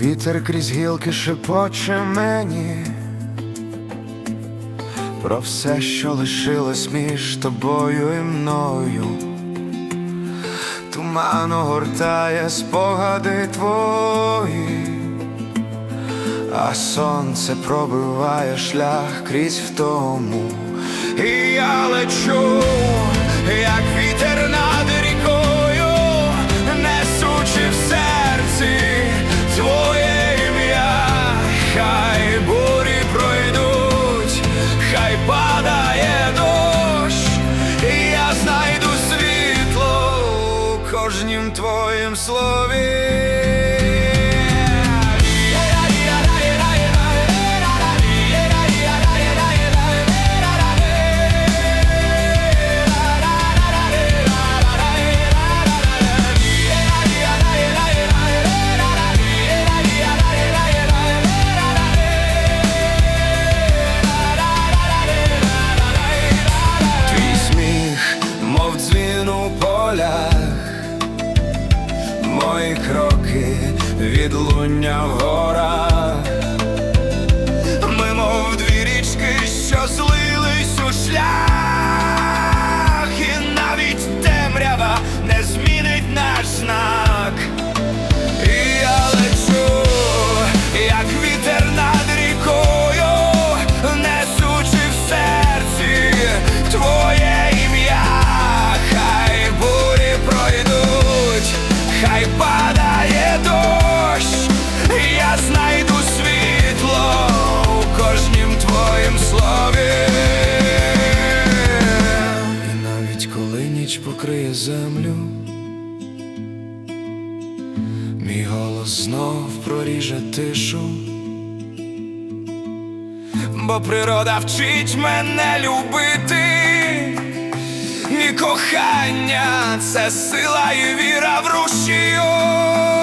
Вітер крізь гілки шепоче мені про все, що лишилось між тобою і мною. Туман огортає спогади твої, а сонце пробиває шлях крізь втому. І я лечу, твоїм слові. Кроки відлуння в горах. Ніч покриє землю. Мій голос знов проріже тишу, бо природа вчить мене любити, і кохання це сила і віра в рушію.